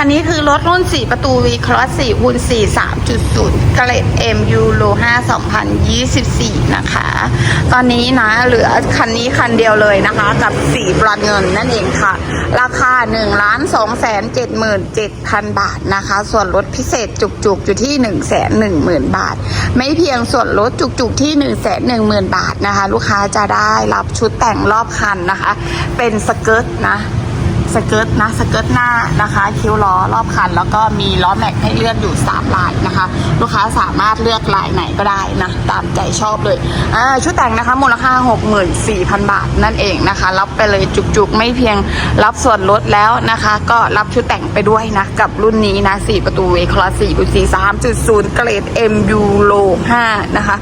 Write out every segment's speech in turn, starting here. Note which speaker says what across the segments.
Speaker 1: คันนี้คือรถรุ่น 4 ประตู V Cross 4คูณ4 3.0เกรด M Euro 5 2024 นะคะ ตอนนี้นะเหลือคันนี้คันเดียวเลยนะคะ กับสีบรอนเงินนั่นเองค่ะ ราคา 1 2 7 7 0 0 0 บาทนะคะ ส่วนลดพิเศษจุกๆ อยู่ที่ 1 1 0 0 0 0 บาท ไม่เพียงส่วนลดจุกๆ ที่ 1 1 0 0 0 0 บาทนะคะ ลูกค้าจะได้รับชุดแต่งรอบคันนะคะ เป็นสเกิร์ตนะ สเกิร์ตนะสเกิร์ตหน้านะคะ คิ้วล้อรอบคัน แล้วก็มีล้อแม็กให้เลือกอยู่3ลายนะคะ ลูกค้าสามารถเลือกลายไหนก็ได้นะตามใจชอบเลยอ่าชุดแต่งนะคะมูลค่า 64,000 บาทนั่นเองนะคะ รับไปเลยจุกๆ ไม่เพียงรับส่วนลดแล้วนะคะ ก็รับชุดแต่งไปด้วยนะ กับรุ่นนี้นะ 4 ประตูเวคลาส4คู4 3.0 เกรด M Euro 5นะคะ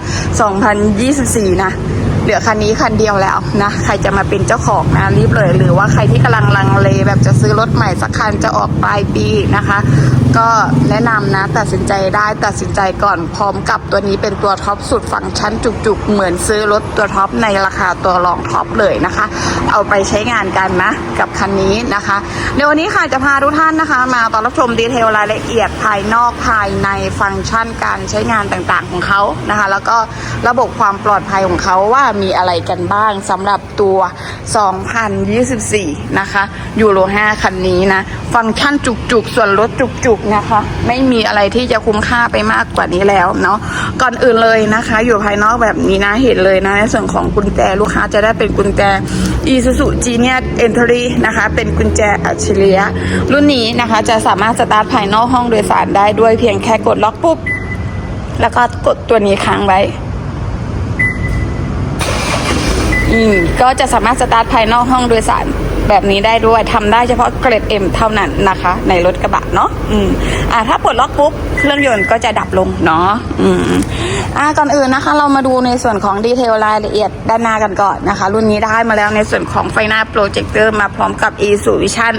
Speaker 1: 2024 นะ เหลือคันนี้คันเดียวแล้วนะใครจะมาเป็นเจ้าของนะรีบเลย หรือว่าใครที่กำลังลังเลแบบจะซื้อรถใหม่สักคันจะออกปลายปีนะคะ ก็แนะนำนะตัดสินใจได้ตัดสินใจก่อนพร้อมกับตัวนี้เป็นตัวท็อปสุดฟังชั้นจุกๆ เหมือนซื้อรถตัวท็อปในราคาตัวรองท็อปเลยนะคะ เอาไปใช้งานกันนะกับคันนี้นะคะเดี๋ยววันนี้ค่ะจะพาทุกท่านนะคะ มาตอนรับชมดีเทลรายละเอียดภายนอกภายในฟังก์ชันการใช้งานต่างๆของเขานะคะ แล้วก็ระบบความปลอดภัยของเขาว่ามีอะไรกันบ้างสำหรับตัว 2024 นะคะยูโร 5 คันนี้นะ ฟังก์ชันจุกๆ ส่วนลดจุกๆ นะคะ ไม่มีอะไรที่จะคุ้มค่าไปมากกว่านี้แล้วเนาะก่อนอื่นเลยนะคะ อยู่ภายนอกแบบนี้นะเห็นเลยนะ ในส่วนของกุญแจลูกค้าจะได้เป็นกุญแจ Isuzu Genius Entry นะคะ เป็นกุญแจอัจฉริยะรุ่นนี้นะคะจะสามารถสตาร์ทภายนอกห้องโดยสารได้ด้วยเพียงแค่กดล็อกปุ๊บแล้วก็กดตัวนี้ค้างไว้ อืมก็จะสามารถสตาร์ทภายนอกห้องโดยสารแบบนี้ได้ด้วยทำได้เฉพาะเกรด M เท่านั้นนะคะ ในรถกระบะเนาะอืมอ่าถ้าปลดล็อกปุ๊บเครื่องยนต์ก็จะดับลงเนาะอืม อ่าก่อนอื่นนะคะ เรามาดูในส่วนของดีเทลรายละเอียดด้านหน้ากันก่อนนะคะ รุ่นนี้ได้มาแล้วในส่วนของไฟหน้าโปรเจคเตอร์มาพร้อมกับ e s u Vision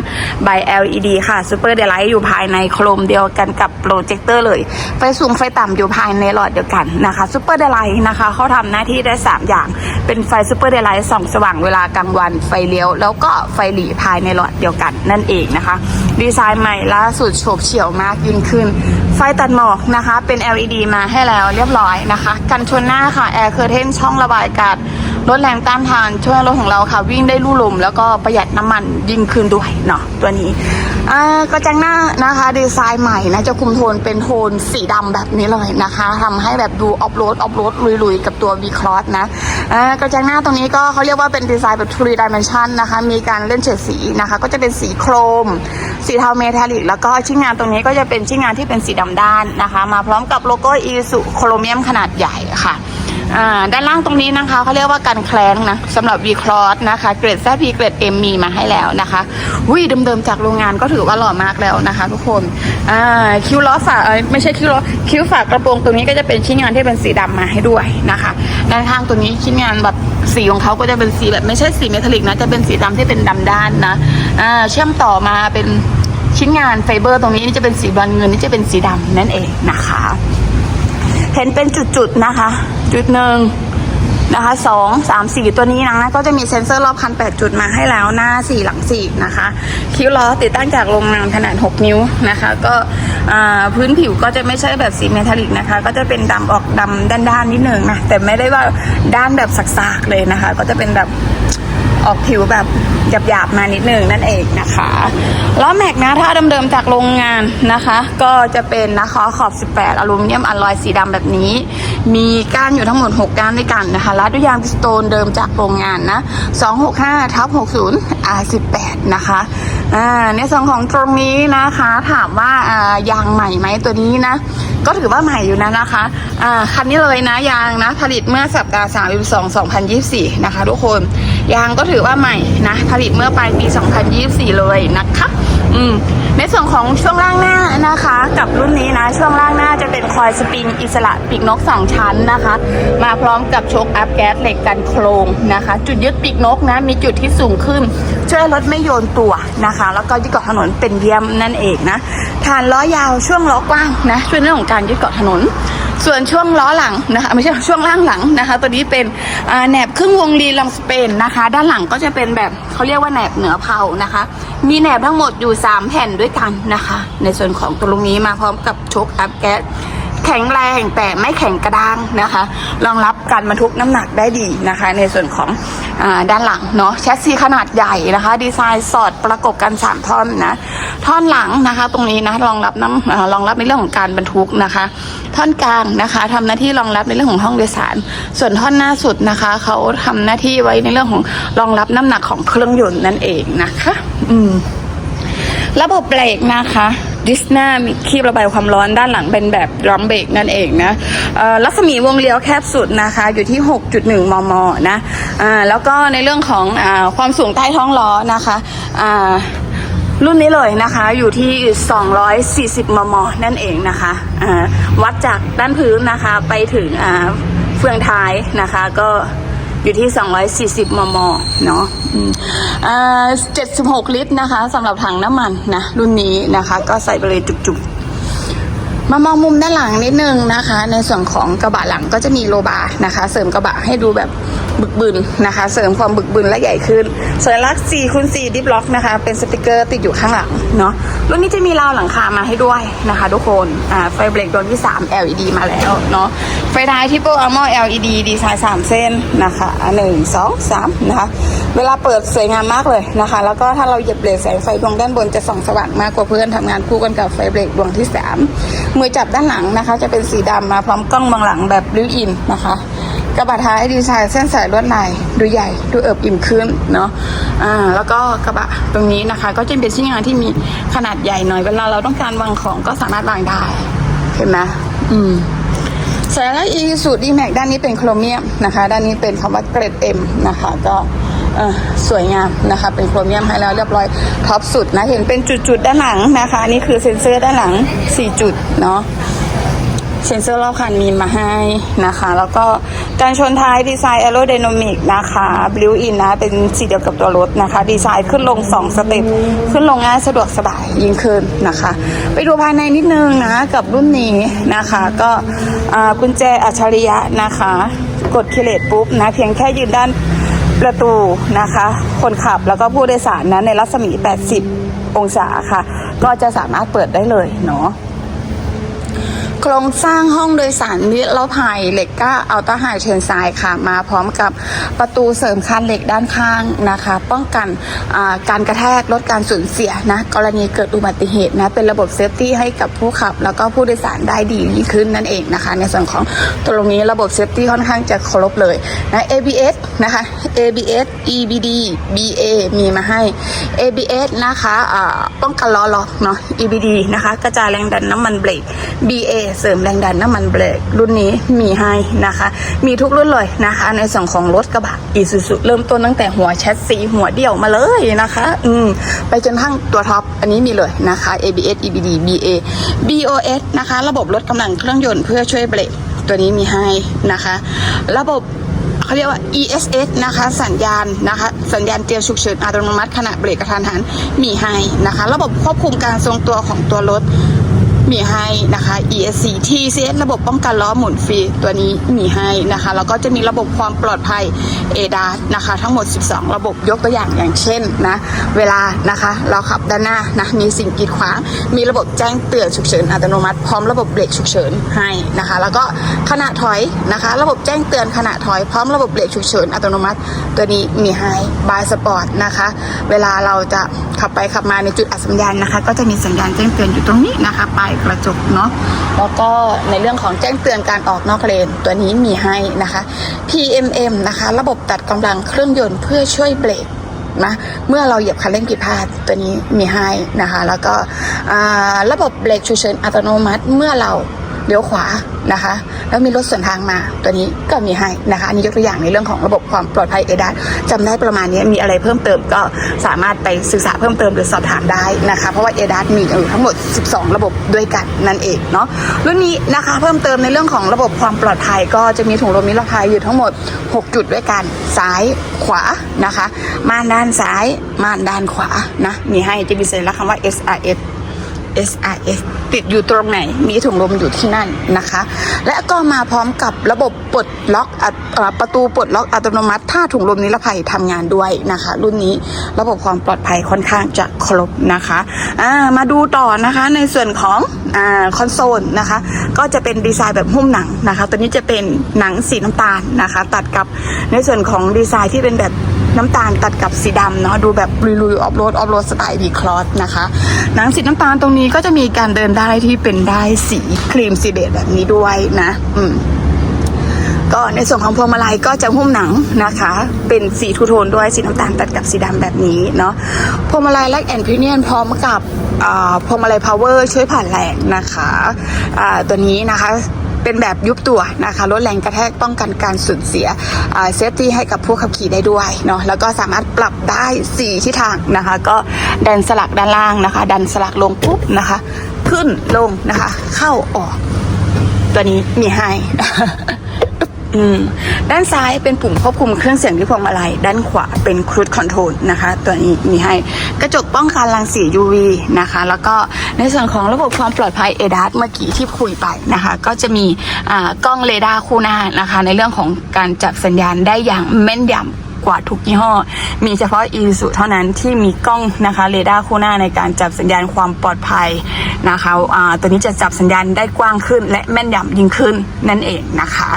Speaker 1: by LED ค่ะ Super Daylight อยู่ภายในโครมเดียวกันกับโปรเจคเตอร์เลย ไฟสูงไฟต่ำอยู่ภายในหลอดเดียวกันนะคะ Super Daylight นะคะเขาทำหน้าที่ได้ 3 อย่าง เป็นไฟ Super Daylight ส่องสว่างเวลากลางวันไฟเลี้ยว แล้วก็ไฟหลีภายในหลอดเดียวกันนั่นเองนะคะ ดีไซน์ใหม่ล่าสุดโฉบเฉี่ยวมากยิ่งขึ้น ไฟตัดหมอกนะคะ เป็น LED มาให้แล้วเรียบร้อยนะคะ กันชนหน้าค่ะ แอร์เคอร์เทนช่องระบายอากาศ ลดแรงต้านทานช่วยรถของเราค่ะ วิ่งได้ลู่ลม แล้วก็ประหยัดน้ำมันยิ่งขึ้นด้วยเนาะตัวนี้กระจังหน้านะคะ ดีไซน์ใหม่นะจะคุมโทนเป็นโทนสีดำแบบนี้เลยนะคะทำให้แบบดูออฟโรดออฟโรดลุยๆ กับตัว V Cross นะกระจังหน้าตรงนี้ก็เขาเรียกว่าเป็นดีไซน์แบบ three dimension นะคะ มีการเล่นเฉดสีนะคะ ก็จะเป็นสีโครม สีเทาเมทัลลิก แล้วก็ชิ้นงานตรงนี้ก็จะเป็นชิ้นงานที่เป็นสีดำด้านนะคะ มาพร้อมกับโลโก้อีสุโครเมียมขนาดใหญ่ค่ะ อ่าด้านล่างตรงนี้นะคะเขาเรียกว่ากันแคลงนะสำหรับ V Cross นะคะเกรดแซพีเกรด M มีมาให้แล้วนะคะวิเดิมๆจากโรงงานก็ถือว่าหล่อมากแล้วนะคะ ทุกคนอ่าคิ้วล้อฝาไม่ใช่คิ้วล้อคิ้วฝากระโปรงตรงนี้ก็จะเป็นชิ้นงานที่เป็นสีดำมาให้ด้วยนะคะด้านข้างตัวนี้ชิ้นงานแบบสีของเขาก็จะเป็นสีแบบไม่ใช่สีเมทัลลิกนะจะเป็นสีดำที่เป็นดำด้านนะอ่าเชื่อมต่อมาเป็นชิ้นงานไฟเบอร์ตรงนี้นี่จะเป็นสีบรอนเงินนี่จะเป็นสีดำนั่นเองนะคะ เห็นเป็นจุดๆนะคะ จุดหนึ่งนะคะสองสามสี่ตัวนี้นะก็จะมีเซ็นเซอร์รอบคันแปดจุดมาให้แล้วหน้าสี่หลังสี่นะคะ คิ้วล้อติดตั้งจากโรงงานขนาด6นิ้วนะคะ ก็อ่าพื้นผิวก็จะไม่ใช่แบบสีเมทัลลิกนะคะ ก็จะเป็นดำออกดำด้านๆนิดนึงนะแต่ไม่ได้ว่าด้านแบบสักๆเลยนะคะ ก็จะเป็นแบบ ออกผิวแบบหยาบๆมานิดนึงนั่นเองนะคะล้อแม็กนะถ้าเดิมๆจากโรงงานนะคะ ก็จะเป็นนะคะขอบ 18 อลูมิเนียมอลลอยสีดำแบบนี้ มีก้านอยู่ทั้งหมด 6 ก้านด้วยกันนะคะรัดด้วยยางพิสโตนเดิมจากโรงงานนะ265ทับ60 R18 นะคะอ่าในส่วนของตรงนี้นะคะ ถามว่าอ่ายางใหม่ไหมตัวนี้นะ ก็ถือว่าใหม่อยู่นะนะคะอ่าคันนี้เลยนะยางนะผลิตเมื่อสัปดาห์32 2024 นะคะทุกคน ยางก็ถือว่าใหม่นะ ผลิตเมื่อปลายปี 2024 เลยนะคะอืมในส่วนของช่วงล่างหน้านะคะ กับรุ่นนี้นะ ช่วงล่างหน้าจะเป็นคอยสปริงอิสระปีกนก 2 ชั้นนะคะ มาพร้อมกับโชคอัพแก๊สเหล็กกันโครงนะคะ จุดยึดปีกนกนะ มีจุดที่สูงขึ้น ช่วยรถไม่โยนตัวนะคะ แล้วก็ยึดเกาะถนนเป็นเยี่ยมนั่นเองนะฐานล้อยาวช่วงล้อกว้างนะ ช่วยเรื่องของการยึดเกาะถนน ส่วนช่วงล้อหลังนะคะไม่ใช่ช่วงล่างหลังนะคะ ตัวนี้เป็นแหนบครึ่งวงรีลองสเปนนะคะ ด้านหลังก็จะเป็นแบบเขาเรียกว่าแหนบเหนือเผานะคะ มีแหนบทั้งหมดอยู่ 3 แผ่นด้วยกันนะคะ ในส่วนของตัวลุงนี้มาพร้อมกับโชคอัพแก๊สแข็งแรงแต่ไม่แข็งกระด้างนะคะ รองรับการบรรทุกน้ำหนักได้ดีนะคะ ในส่วนของ ด้านหลังเนาะแชสซีขนาดใหญ่นะคะ ดีไซน์สอดประกบกัน 3 ท่อนนะ ท่อนหลังนะคะ ตรงนี้นะรองรับน้ำรองรับในเรื่องของการบรรทุกนะคะ ท่อนกลางนะคะทำหน้าที่รองรับในเรื่องของห้องโดยสาร ส่วนท่อนหน้าสุดนะคะเขาทำหน้าที่ไว้ในเรื่องของรองรับน้ำหนักของเครื่องยนต์นั่นเองนะคะ อืมระบบเบรกนะคะ ดิสนามีคีบระบายความร้อนด้านหลังเป็นแบบดรัมเบรกนั่นเองนะเอ่อรัศมีวงเลี้ยวแคบสุดนะคะ อยู่ที่ 6.1 มม นะอ่าแล้วก็ในเรื่องของอาความสูงใต้ท้องล้อนะคะอ่ารุ่นนี้เลยนะคะอยู่ที่ 240 มม นั่นเองนะคะอ่าวัดจากด้านพื้นนะคะไปถึงอ่าเฟืองท้ายนะคะก็ อยู่ที่ 240 มม เนาะอืมอ่า76ลิตรนะคะสำหรับถังน้ำมันนะรุ่นนี้นะคะ ก็ใส่ไปเลยจุกๆ มามองมุมด้านหลังนิดนึงนะคะ ในส่วนของกระบะหลังก็จะมีโลบาร์นะคะ เสริมกระบะให้ดูแบบ บึกบึนนะคะ เสริมความบึกบึนและใหญ่ขึ้นสัญลักษณ์4คูณ4ดิฟล็อกนะคะ เป็นสติกเกอร์ติดอยู่ข้างหลังเนาะรุ่นนี้จะมีราวหลังคามาให้ด้วยนะคะทุกคนอ่าไฟเบรกดวงที่ 3 LED มาแล้วเนาะไฟท้ายที่โปรอาร์มอ LED ดีไซน์3 เส้นนะคะหนึ่งสองสามนะคะเวลาเปิดสวยงามมากเลยนะคะ แล้วก็ถ้าเราเหยียบเบรกแสงไฟดวงด้านบนจะส่องสว่างมากกว่าเพื่อนทำงานคู่กันกับไฟเบรกดวงที่ 3 มือจับด้านหลังนะคะ จะเป็นสีดำมาพร้อมกล้องเบางหลังแบบริ้วอินนะคะ กระบะท้ายดีไซน์เส้นสายลวดลายดูใหญ่ดูเอิบอิ่มขึ้นเนาะอ่าแล้วก็กระบะตรงนี้นะคะ ก็จะเป็นชิ้นงานที่มีขนาดใหญ่หน่อยเวลาเราต้องการวางของก็สามารถวางได้เห็นไหมอืมสัญลักษณ์อีสูดดีแม็กด้านนี้เป็นโครเมียมนะคะ ด้านนี้เป็นคำว่าเกรด M นะคะ ก็สวยงามนะคะ เป็นโครเมียมให้แล้วเรียบร้อยท็อปสุดนะ เห็นเป็นจุดๆด้านหลังนะคะ อันนี่คือเซ็นเซอร์ด้านหลัง 4 จุดเนาะ เซ็นเซอร์รอบคันมีมาให้นะคะ แล้วก็การชนท้ายดีไซน์แอโร d y น a มิกนะคะบลิวอินนะเป็นสีเดียวกับตัวรถนะคะ ดีไซน์ขึ้นลง 2 สเต็ปขึ้นลงง่ายสะดวกสบายยิ่งขึ้นนะคะ ไปดูภายในนิดนึงนะ กับรุ่นนี้นะคะ ก็กุญแจอัจฉริยะนะคะ กดเคเลตปุ๊บนะเพียงแค่ยืนด้านประตูนะคะ คนขับแล้วก็ผู้โดยสารนะในรัศมี 80 องศาค่ะ ก็จะสามารถเปิดได้เลยเนาะ ครงสร้างห้องโดยสารนิรภัยเหล็กก้าอัลต้าไฮเทนไซด์ค่ะ มาพร้อมกับประตูเสริมคานเหล็กด้านข้างนะคะ ป้องกันการกระแทกลดการสูญเสียนะ กรณีเกิดอุบัติเหตุนะ เป็นระบบเซฟตี้ให้กับผู้ขับ แล้วก็ผู้โดยสารได้ดียิ่งขึ้นนั่นเองนะคะ ในส่วนของตรงนี้ระบบเซฟตี้ค่อนข้างจะครบเลยนะ ABS นะคะ ABS EBD BA มีมาให้ ABS นะคะป้องกันล้อล็อกเนาะ EBD นะคะกระจายแรงดันน้ำมันเบรก BA เสริมแรงดันน้ำมันเบรกรุ่นนี้มีให้นะคะ มีทุกรุ่นเลยนะคะ ในส่วนของรถกระบะ Isuzu เริ่มต้นตั้งแต่หัวแชสซีหัวเดี่ยวมาเลยนะคะ อืมไปจนทั้งตัวท็อปอันนี้มีเลยนะคะ ABS EBD BA BOS นะคะ ระบบลดกำลังเครื่องยนต์เพื่อช่วยเบรกตัวนี้มีให้นะคะ ระบบเขาเรียกว่า ESS นะคะ สัญญาณนะคะ สัญญาณเตือนฉุกเฉินอัตโนมัติขณะเบรกกระทันหันมีให้นะคะ ระบบควบคุมการทรงตัวของตัวรถ มีให้นะคะ ESC TCS ระบบป้องกันล้อหมุนฟรีตัวนี้มีให้นะคะแล้วก็จะมีระบบความปลอดภัย ADAS นะคะ ทั้งหมด 12 ระบบยกตัวอย่างอย่างเช่นนะเวลานะคะ เราขับด้านหน้านะมีสิ่งกีดขวาง มีระบบแจ้งเตือนฉุกเฉินอัตโนมัติพร้อมระบบเบรกฉุกเฉินให้นะคะ แล้วก็ขณะถอยนะคะ ระบบแจ้งเตือนขณะถอยพร้อมระบบเบรกฉุกเฉินอัตโนมัติ ตัวนี้มีให้บายสปอร์ตนะคะ เวลาเราจะขับไปขับมาในจุดอัดสัญญาณนะคะ ก็จะมีสัญญาณแจ้งเตือนอยู่ตรงนี้นะคะปลายกระจกเนาะแล้วก็ในเรื่องของแจ้งเตือนการออกนอกเลนตัวนี้มีให้นะคะ PMM นะคะ ระบบตัดกำลังเครื่องยนต์เพื่อช่วยเบรกนะเมื่อเราเหยียบคันเร่งผิดพลาดตัวนี้มีให้นะคะ แล้วก็อ่าระบบเบรกฉุกเฉินอัตโนมัติเมื่อเรา เลี้ยวขวานะคะ แล้วมีรถสวนทางมาตัวนี้ก็มีให้นะคะ อันนี้ยกตัวอย่างในเรื่องของระบบความปลอดภัยเอดัสจำได้ประมาณนี้มีอะไรเพิ่มเติมก็สามารถไปศึกษาเพิ่มเติมหรือสอบถามได้นะคะ เพราะว่าเอดัสมีอยู่ทั้งหมด 12 ระบบด้วยกันนั่นเองเนาะรุ่นนี้นะคะเพิ่มเติมในเรื่องของระบบความปลอดภัยก็จะมีถุงลมนิรภัยอยู่ทั้งหมด 6 จุดด้วยกันซ้ายขวานะคะม่านด้านซ้ายม่านด้านขวานะมีให้จะมีสัญลักษณ์คำว่า SRS SRS ติดอยู่ตรงไหน มีถุงลมอยู่ที่นั่นนะคะ และก็มาพร้อมกับระบบปลดล็อกอประตูปลดล็อกอัตโนมัติ ถ้าถุงลมนิรภัยทำงานด้วยนะคะ รุ่นนี้ระบบความปลอดภัยค่อนข้างจะครบนะคะามาดูต่อนะคะในส่วนของอคอนโซลนะคะ ก็จะเป็นดีไซน์แบบหุ้มหนังนะคะ ตัวนี้จะเป็นหนังสีน้ำตาลนะคะ ตัดกับในส่วนของดีไซน์ที่เป็นแบบ น้ำตาลตัดกับสีดำเนาะดูแบบลุยๆออฟโรดออฟโรดสไตล์ดีคลอสนะคะหนังสีน้ำตาลตรงนี้ก็จะมีการเดินได้ที่เป็นได้สีครีมสีเบจแบบนี้ด้วยนะ อืมก็ในส่วนของพวงมาลัยก็จะหุ้มหนังนะคะ เป็นสีทูโทนด้วยสีน้ำตาลตัดกับสีดำแบบนี้เนาะพวงมาลัยแลกแอนพิเนียนพร้อมกับพวงมาลัยพาวเวอร์ช่วยผ่านแรงนะคะตัวนี้นะคะ เป็นแบบยุบตัวนะคะลดแรงกระแทกป้องกันการสูญเสียเซฟตี้ให้กับผู้ขับขี่ได้ด้วยเนาะแล้วก็สามารถปรับได้4ทิศทางนะคะ ก็ดันสลักด้านล่างนะคะ ดันสลักลงปุ๊บนะคะ ขึ้นลงนะคะ เข้าออก ตัวนี้มีให้ อืมด้านซ้ายเป็นปุ่มควบคุมเครื่องเสียงที่พวงมาลัยด้านขวาเป็นครู i คอนโทรลนะคะ ตัวนี้มีให้กระจกป้องกันรังสี UV นะคะ แล้วก็ในส่วนของระบบความปลอดภัย ADAS เมื่อกี้ที่คุยไปนะคะ ก็จะมีกล้องเรดาร์คู่หน้านะคะ ในเรื่องของการจับสัญญาณได้อย่างแม่นยำ กว่าทุกยี่ห้อ มีเฉพาะอีซูเท่านั้นที่มีกล้องนะคะเรดาร์คู่หน้าในการจับสัญญาณความปลอดภัยนะคะตัวนี้จะจับสัญญาณได้กว้างขึ้น และแม่นยำยิ่งขึ้นนั่นเองนะคะ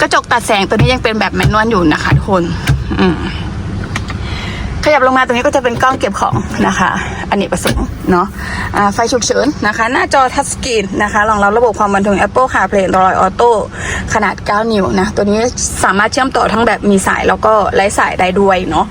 Speaker 1: กระจกตัดแสงตัวนี้ยังเป็นแบบแมนนวลอยู่นะคะทุกคน อืม ขยับลงมาตรงนี้ก็จะเป็นกล้องเก็บของนะคะอันนี้ประสงค์เนาะไฟฉุกเฉินนะคะ หน้าจอทัชสกรีนนะคะรองรับระบบความบันเทิง Apple CarPlay Android Auto ขนาด 9 นิ้วนะ ตัวนี้สามารถเชื่อมต่อทั้งแบบมีสายแล้วก็ไร้สายได้ด้วยเนาะ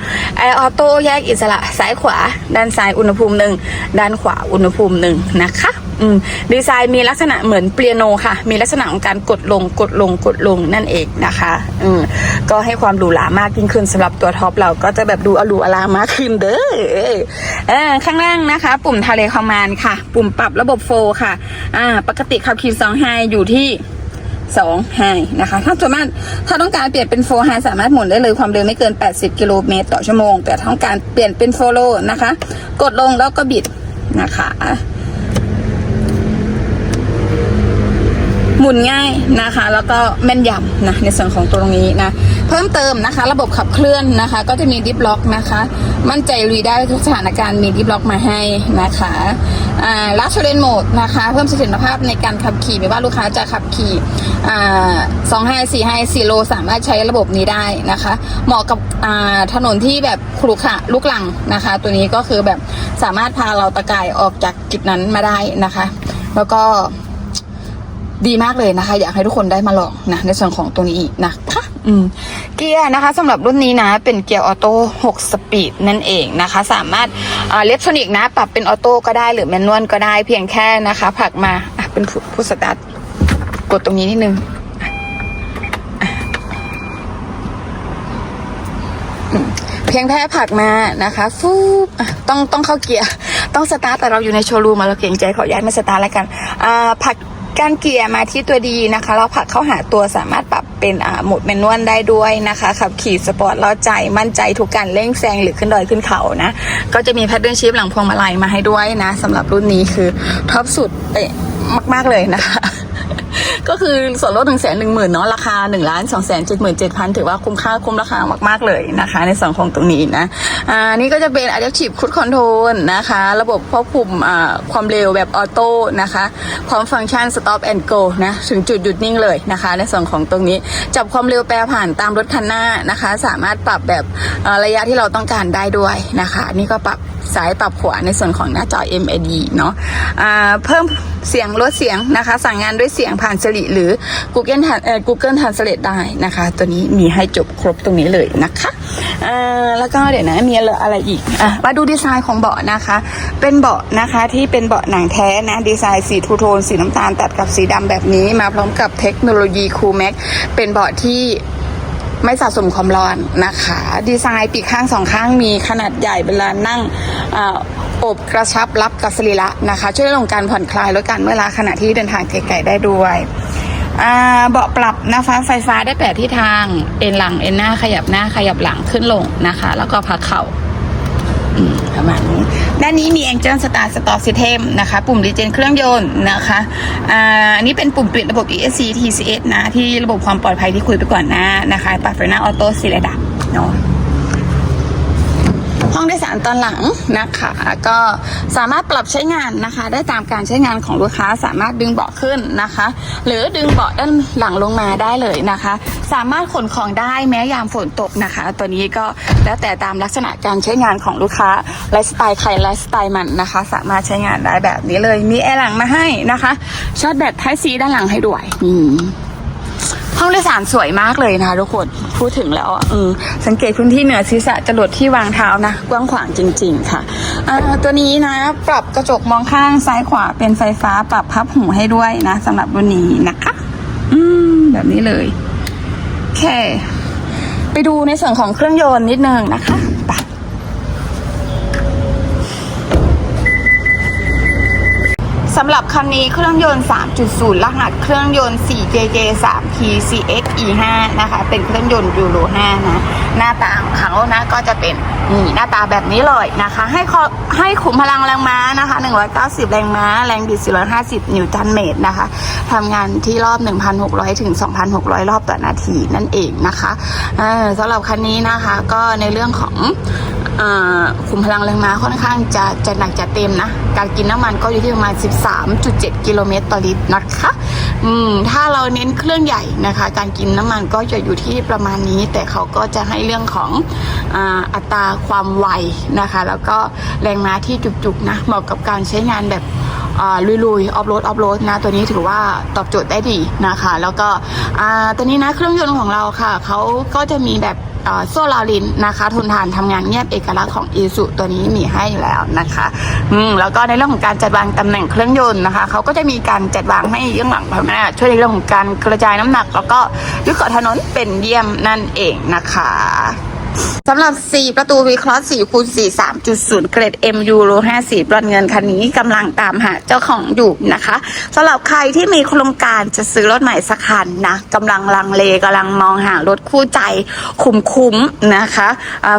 Speaker 1: Air Auto แยกอิสระซ้ายขวา ด้านซ้ายอุณหภูมิหนึ่งด้านขวาอุณหภูมิหนึ่งนะคะ อืมดีไซน์มีลักษณะเหมือนเปียโนค่ะ มีลักษณะของการกดลงกดลงกดลงนั่นเองนะคะ อืมก็ให้ความหรูหรามากยิ่งขึ้นสำหรับตัวท็อปเราก็จะแบบดูอลูอลามากขึ้นเด้อเออข้างล่างนะคะ ปุ่มทะเลคอมมานค่ะ ปุ่มปรับระบบโฟค่ะ อ่า ปกติขับขี่สองไฮอยู่ที่สองไฮนะคะ ถ้าส่วนมากถ้าต้องการเปลี่ยนเป็นโฟไฮสามารถหมุนได้เลยความเร็วไม่เกิน 80 กิโลเมตรต่อชั่วโมง แต่ถ้าต้องการเปลี่ยนเป็นโฟโลนะคะ กดลงแล้วก็บิดนะคะ หมุนง่ายนะคะ แล้วก็แม่นยำนะในส่วนของตรงนี้นะ เพิ่มเติมนะคะ ระบบขับเคลื่อนนะคะ ก็จะมีดิฟล็อกนะคะ มั่นใจลุยได้ทุกสถานการณ์มีดิฟล็อกมาให้นะคะอ่าลักชัวเรนโหมดนะคะ เพิ่มเสถียรภาพในการขับขี่ไม่ว่าลูกค้าจะขับขี่อ่าสองไฮสี่ไฮสี่โลสามารถใช้ระบบนี้ได้นะคะ เหมาะกับอ่าถนนที่แบบขรุขระลุกลังนะคะ ตัวนี้ก็คือแบบสามารถพาเราตะกายออกจากจุดนั้นมาได้นะคะ แล้วก็ ดีมากเลยนะคะ อยากให้ทุกคนได้มาลองนะในส่วนของตรงนี้อีกนะคะอืมเกียร์นะคะสำหรับรุ่นนี้นะ เป็นเกียร์ออโต้6สปีดนั่นเองนะคะ สามารถเลฟทรอนิกนะ ปรับเป็นออโต้ก็ได้หรือแมนนวลก็ได้เพียงแค่นะคะผลักมาอะเป็นผู้สตาร์ทกดตรงนี้นิดนึงเพียงแค่ผลักมานะคะฟูบต้องต้องเข้าเกียร์ ต้องสตาร์ทแต่เราอยู่ในโชว์รูมมาเราเกรงใจขอย้ายมาสตาร์ทแล้วกันผลัก การเกียร์มาที่ตัวดีนะคะ เราผลักเข้าหาตัวสามารถปรับเป็นอ่าโหมดแมนนวลได้ด้วยนะคะขับขี่สปอร์ตเราใจมั่นใจทุกการเร่งแซงหรือขึ้นดอยขึ้นเขานะ ก็จะมีแพดเดิลชิฟหลังพวงมาลัยมาให้ด้วยนะสำหรับรุ่นนี้คือท็อปสุดเอ๊ะมาก ๆเลยนะคะ ก็คือส่วนลดหนึ่งแสนหนึ่งหมื่นเนาะราคาหนึ่งล้านสองแสนเจ็ดหมื่นเจ็ดพันถือว่าคุ้มค่าคุ้มราคามาก ๆ เลยนะคะ ในส่วนของตรงนี้นะอ่านี่ก็จะเป็น Adaptive Cruise Control นะคะ ระบบควบคุมอ่าความเร็วแบบออโต้นะคะพร้อมฟังก์ชัน Stop and Go นะถึงจุดหยุดนิ่งเลยนะคะ ในส่วนของตรงนี้จับความเร็วแปรผ่านตามรถคันหน้านะคะ สามารถปรับแบบระยะที่เราต้องการได้ด้วยนะคะนี่ก็ปรับ ซ้ายปรับขวาในส่วนของหน้าจอ MID เนาะเพิ่มเสียงลดเสียงนะคะ สั่งงานด้วยเสียงผ่านสิริหรือ Google Trans- เอ่อ Google Translate ได้นะคะ ตัวนี้มีให้จบครบตรงนี้เลยนะคะแล้วก็เดี๋ยวนะมีอะไรอีกอะมาดูดีไซน์ของเบาะนะคะ เป็นเบาะนะคะที่เป็นเบาะหนังแท้นะดีไซน์สีทูโทนสีน้ำตาลตัดกับสีดำแบบนี้มาพร้อมกับเทคโนโลยีคูแม็กเป็นเบาะที่ ไม่สะสมความร้อนนะคะ ดีไซน์ปีกข้างสองข้างมีขนาดใหญ่เวลานั่งอบกระชับรับกับสรีระนะคะ ช่วยลดการผ่อนคลายลดการเมื่อลาขณะที่เดินทางไกลๆได้ด้วยเบาะปรับนะคะไฟฟ้าได้แปดที่ทาง เอ็นหลังเอ็นหน้าขยับหน้าขยับหลังขึ้นลงนะคะ แล้วก็พักเข่า ประมาณนี้ด้านนี้มี Angel Star Store System นะคะ ปุ่มรีเจนเครื่องยนต์นะคะอ่าอันนี้เป็นปุ่มเปลี่ยนระบบ ESC TCS นะ ที่ระบบความปลอดภัยที่คุยไปก่อนหน้านะคะปรับไฟหน้าออโต้สีระดับเนาะ ห้องโดยสารตอนหลังนะคะ ก็สามารถปรับใช้งานนะคะ ได้ตามการใช้งานของลูกค้าสามารถดึงเบาะขึ้นนะคะ หรือดึงเบาะด้านหลังลงมาได้เลยนะคะ สามารถขนของได้แม้ยามฝนตกนะคะ ตัวนี้ก็แล้วแต่ตามลักษณะการใช้งานของลูกค้าไลฟ์สไตล์ใครไลฟ์สไตล์มันนะคะ สามารถใช้งานได้แบบนี้เลยมีแอร์หลังมาให้นะคะชาร์จแบตไทซีด้านหลังให้ด้วยอืม ห้องโดยสารสวยมากเลยนะคะทุกคนพูดถึงแล้วอะอืมสังเกตพื้นที่เหนือศีรษะจรดที่วางเท้านะกว้างขวางจริง ๆ ค่ะตัวนี้นะ ปรับกระจกมองข้างซ้ายขวาเป็นไฟฟ้าปรับพับหูให้ด้วยนะสำหรับรุ่นนี้นะคะ อืม แบบนี้เลยโอเค ไปดูในส่วนของเครื่องยนต์นิดนึงนะคะไป สำหรับคันนี้เครื่องยนต์ 3.0 รหัสเครื่องยนต์ 4JJ 3 TCX E5 นะคะ เป็นเครื่องยนต์ยูโร5นะ หน้าตาของเขานะก็จะเป็นนี่หน้าตาแบบนี้เลยนะคะ ให้ให้ขุมพลังแรงม้านะคะ 190 แรงม้า แรงบิด 450 นิวตันเมตรนะคะทำงานที่รอบ 1,600 ถึง 2,600 รอบต่อนาทีนั่นเองนะคะสำหรับคันนี้นะคะก็ในเรื่องของ ขุมพลังแรงม้าค่อนข้างจะจะหนักจะเต็มนะ การกินน้ำมันก็อยู่ที่ประมาณ 13.7 กิโลเมตรต่อลิตรนะคะอืมถ้าเราเน้นเครื่องใหญ่นะคะ การกินน้ำมันก็จะอยู่ที่ประมาณนี้ แต่เขาก็จะให้เรื่องของออัตราความไวนะคะ แล้วก็แรงม้าที่จุกๆนะเหมาะกับการใช้งานแบบลุยๆออฟโรดออฟโรดนะ ตัวนี้ถือว่าตอบโจทย์ได้ดีนะคะ แล้วก็ตัวนี้นะเครื่องยนต์ของเราค่ะเขาก็จะมีแบบ โซลารินนะคะ ทนทานทำงานเงียบเอกลักษณ์ของอีสุตัวนี้มีให้อยู่แล้วนะคะอืมแล้วก็ในเรื่องของการจัดวางตำแหน่งเครื่องยนต์นะคะเขาก็จะมีการจัดวางให้เรื่องหลังพม่าช่วยในเรื่องของการกระจายน้ำหนัก แล้วก็ยึดเกาะถนนเป็นเยี่ยมนั่นเองนะคะ สำหรับ 4 ประตู V Cross 4คูณ4 3.0 เกรด M Euro 5สีบรอนเงินคันนี้กำลังตามหาเจ้าของอยู่นะคะสำหรับใครที่มีโครงการจะซื้อรถใหม่สักคันนะกำลังลังเลกำลังมองหารถคู่ใจคุ้มๆนะคะ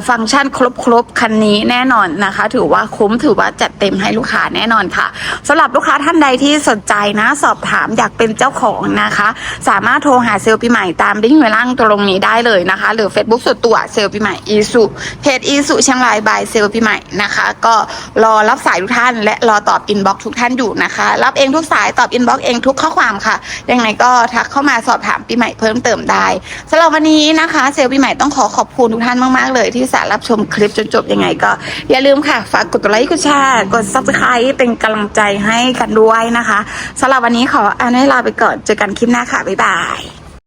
Speaker 1: ฟังก์ชันครบๆ คันนี้แน่นอนนะคะ ถือว่าคุ้มถือว่าจัดเต็มให้ลูกค้าแน่นอนค่ะสำหรับลูกค้าท่านใดที่สนใจนะ สอบถามอยากเป็นเจ้าของนะคะ สามารถโทรหาเซลล์ปีใหม่ตามลิงก์ไว้ล่างตรงนี้ได้เลยนะคะ หรือ Facebook ส่วนตัวเซลล์ปีใหม่อีสุเพจอีสุเชียงรายบายเซลล์ปีใหม่นะคะ ก็รอรับสายทุกท่าน และรอตอบอินบ็อกทุกท่านอยู่นะคะ รับเองทุกสายตอบอินบ็อกเองทุกข้อความค่ะ ยังไงก็ทักเข้ามาสอบถามปีใหม่เพิ่มเติมได้สำหรับวันนี้นะคะ เซลล์ปีใหม่ต้องขอขอบคุณทุกท่านมากๆเลยที่สารับชมคลิปจนจบยังไงก็ อย่าลืมค่ะ ฝากกดไลค์กดแชร์กด subscribe เป็นกำลังใจให้กันด้วยนะคะสำหรับวันนี้ขออนุญาตลาไปก่อนเจอกันคลิปหน้าค่ะบ๊ายบาย